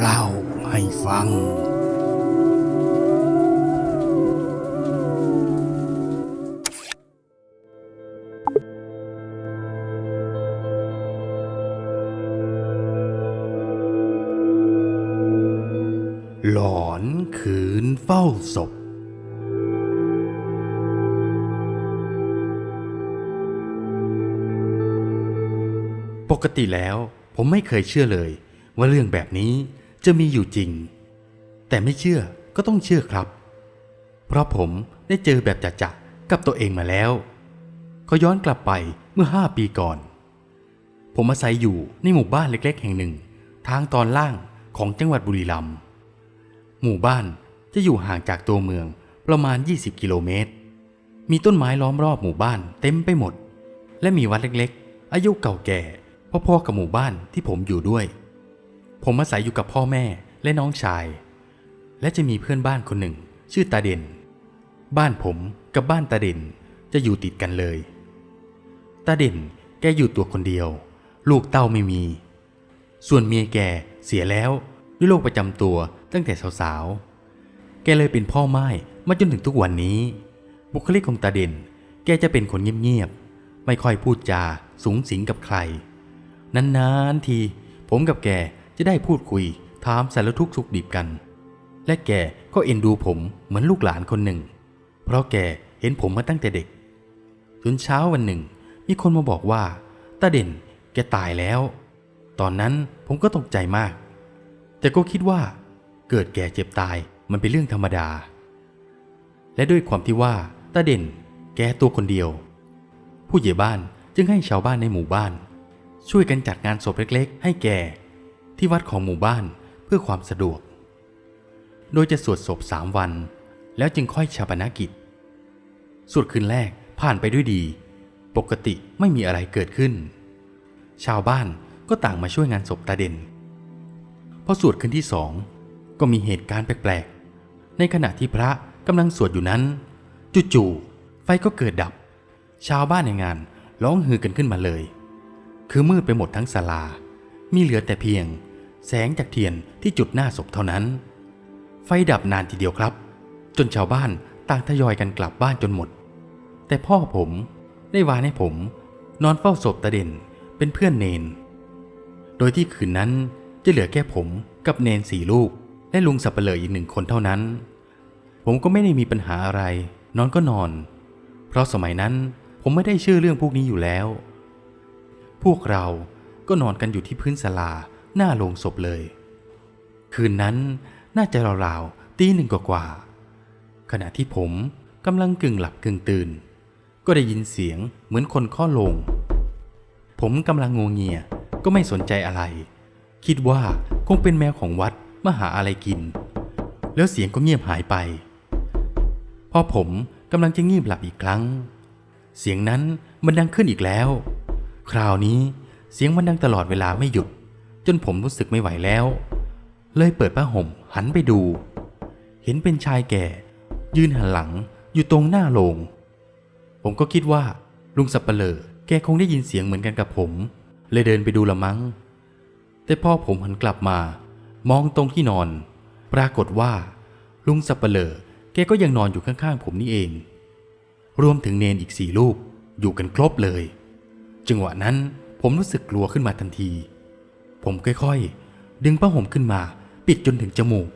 เล่าให้ฟัง หลอนขืนเฝ้าศพปกติแล้วผมไม่เคยเชื่อเลย ว่าเรื่องแบบนี้ จะมีอยู่จริง แต่ไม่เชื่อก็ต้องเชื่อครับ เพราะผมได้เจอแบบจะๆกับตัวเองมาแล้วก็ย้อนกลับไปเมื่อห้าปีก่อน ผมอาศัยอยู่ในหมู่บ้านเล็ก ๆ แห่งหนึ่ง ทางตอนล่างของจังหวัดบุรีรัมย์หมู่บ้านจะอยู่ห่างจากตัวเมืองประมาณ 20 กิโลเมตร มีต้นไม้ล้อมรอบหมู่บ้านเต็มไปหมด และมีวัดเล็กๆ อายุเก่าแก่พอๆกับหมู่บ้านที่ผมอยู่ด้วย ผมอาศัยอยู่กับพ่อแม่และน้องชาย และจะมีเพื่อนบ้านคนหนึ่ง ชื่อตาเด่น บ้านผมกับบ้านตาเด่นจะอยู่ติดกันเลย ตาเด่นแกอยู่ตัวคนเดียว ลูกเต้าไม่มี ส่วนเมียแกเสียแล้วด้วยโรคประจำตัวตั้งแต่สาวๆ แกเลยเป็นพ่อไม้มาจนถึงทุกวันนี้ บุคลิกของตาเด่น แกจะเป็นคนเงียบๆ ไม่ค่อยพูดจาสูงสิงกับใคร นานๆทีผมกับแก จะได้พูดคุยถามสารทุกข์สุขดิบกัน และแกก็เอ็นดูผมเหมือนลูกหลานคนหนึ่ง เพราะแกเห็นผมมาตั้งแต่เด็ก จนเช้าวันหนึ่ง มีคนมาบอกว่าตาเด่นแกตายแล้ว ตอนนั้นผมก็ตกใจมาก แต่ก็คิดว่า เกิดแก่เจ็บตายมันเป็นเรื่องธรรมดา และด้วยความที่ว่าตาเด่น แกตัวคนเดียว ผู้ใหญ่บ้านจึงให้ชาวบ้านในหมู่บ้าน ช่วยกันจัดงานศพเล็กๆ ให้แก ที่วัดของหมู่บ้านเพื่อความสะดวก โดยจะสวดศพสามวัน แล้วจึงค่อยชาปนกิจ สวดคืนแรกผ่านไปด้วยดี ปกติไม่มีอะไรเกิดขึ้น ชาวบ้านก็ต่างมาช่วยงานศพตาเด่นพอสวดคืนที่สองก็มีเหตุการณ์แปลกๆ ในขณะที่พระกำลังสวดอยู่นั้น จู่ๆไฟก็เกิดดับ ชาวบ้านในงานร้องฮือกันขึ้นมาเลย คือมืดไปหมดทั้งศาลา มีเหลือแต่เพียง แสงจากเทียนที่จุดหน้าศพเท่านั้น ไฟดับนานทีเดียวครับ จนชาวบ้านต่างทยอยกันกลับบ้านจนหมด แต่พ่อผมได้วานให้ผม นอนเฝ้าศพตาเด่นเป็นเพื่อนเนน โดยที่คืนนั้นจะเหลือแค่ผมกับเนนสี่ลูก และลุงสับเปลออีกหนึ่งคนเท่านั้น ผมก็ไม่ได้มีปัญหาอะไร นอนก็นอน เพราะสมัยนั้นผมไม่ได้เชื่อเรื่องพวกนี้อยู่แล้ว พวกเราก็นอนกันอยู่ที่พื้นศาลา หน้าโลงศพเลย คืนนั้นน่าจะราวๆตีหนึ่งกว่าๆขณะที่ผมกำลังกึ่งหลับกึ่งตื่น ก็ได้ยินเสียงเหมือนคนข้อลง ผมกำลังงงเงียก็ไม่สนใจอะไร คิดว่าคงเป็นแมวของวัดมาหาอะไรกิน แล้วเสียงก็เงียบหายไป พอผมกำลังจะงีบหลับอีกครั้ง เสียงนั้นมันดังขึ้นอีกแล้ว คราวนี้เสียงมันดังตลอดเวลาไม่หยุด นผมรู้สึกไม่ไหวแล้ว เลยเปิดผ้าห่มหันไปดู เห็นเป็นชายแก่ ยืนหันหลังอยู่ตรงหน้าโลงผมก็คิดว่า ลุงสับเปลอแกคงได้ยินเสียงเหมือนกันกับผม เลยเดินไปดูละมั้ง แต่พอผมหันกลับมา มองตรงที่นอน ปรากฏว่า ลุงสับเปลอแกก็ยังนอนอยู่ข้างๆผมนี่เอง รวมถึงเนนอีกสี่ลูกอยู่กันครบเลย จังหวะนั้นผมรู้สึกกลัวขึ้นมาทันที ผมค่อยๆ ดึงผ้าห่มขึ้นมา ปิดจนถึงจมูก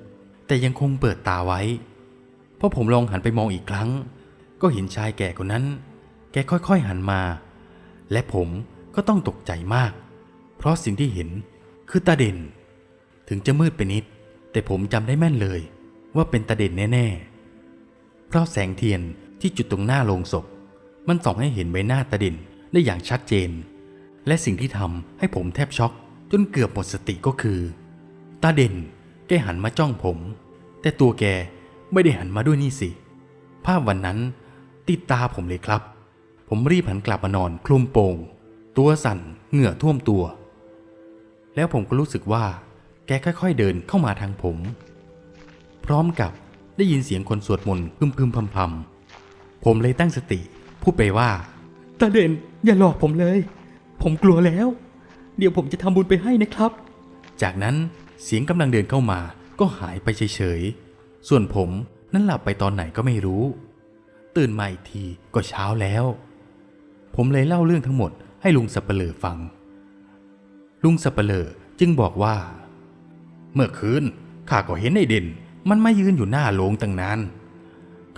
แต่ยังคงเปิดตาไว้พอผมลองหันไปมองอีกครั้ง ก็เห็นชายแก่คนนั้น แกค่อยๆหันมา และผมก็ต้องตกใจมาก เพราะสิ่งที่เห็นคือตาเด่น ถึงจะมืดไปนิด แต่ผมจำได้แม่นเลย ว่าเป็นตาเด่นแน่ๆ เพราะแสงเทียนที่จุดตรงหน้าโลงศพ มันส่องให้เห็นใบหน้าตาเด่นได้อย่างชัดเจน และสิ่งที่ทำให้ผมแทบช็อก จนเกือบหมดสติก็คือ ตาเด่นแกหันมาจ้องผม แต่ตัวแกไม่ได้หันมาด้วยนี่สิ ภาพวันนั้นติดตาผมเลยครับ ผมรีบหันกลับมานอนคลุมโปงตัวสั่นเหงื่อท่วมตัว แล้วผมก็รู้สึกว่า แกค่อยๆเดินเข้ามาทางผม พร้อมกับได้ยินเสียงคนสวดมนต์พึมพึมพำพำผมเลยตั้งสติ พูดไปว่าตาเด่นอย่าหลอกผมเลย ผมกลัวแล้ว เดี๋ยวผมจะทำบุญไปให้นะครับ จากนั้นเสียงกำลังเดินเข้ามาก็หายไปเฉยๆ ส่วนผมนั้นหลับไปตอนไหนก็ไม่รู้ ตื่นมาอีกทีก็เช้าแล้ว ผมเลยเล่าเรื่องทั้งหมดให้ลุงสับเปลอฟัง ลุงสับเปลอจึงบอกว่า เมื่อคืนข้าก็เห็นไอ้เด่น มันมายืนอยู่หน้าโลงตั้งนาน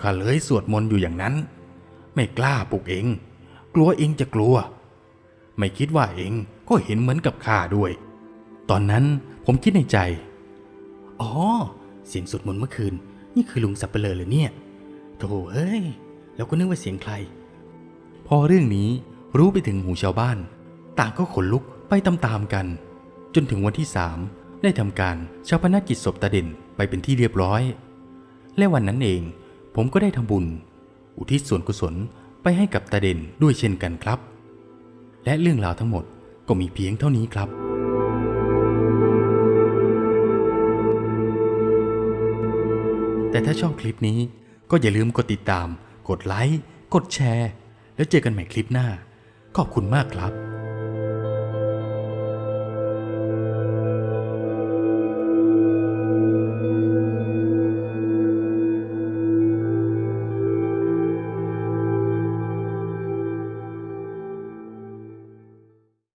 ข้าเลยสวดมนต์อยู่อย่างนั้น ไม่กล้าปลุกเอง กลัวเองจะกลัว ไม่คิดว่าเอง ก็เห็นเหมือนกับข้าด้วย ตอนนั้นผมคิดในใจ อ๋อ เสียงสวดมนต์เมื่อคืน นี่คือลุงสับเปลอเลยเนี่ยโธ่เอ้ย แล้วก็นึกว่าเสียงใคร พอเรื่องนี้รู้ไปถึงหูชาวบ้าน ต่างก็ขนลุกไปตามๆกัน จนถึงวันที่สามได้ทำการชาปนกิจศพตาเด่นไปเป็นที่เรียบร้อย และวันนั้นเอง ผมก็ได้ทำบุญ อุทิศส่วนกุศลไปให้กับตาเด่นด้วยเช่นกันครับ และเรื่องราวทั้งหมด ก็มีเพียงเท่านี้ครับ แต่ถ้าชอบคลิปนี้ก็อย่าลืมกดติดตาม กดไลค์ กดแชร์ แล้วเจอกันใหม่คลิปหน้า ขอบคุณมากครับ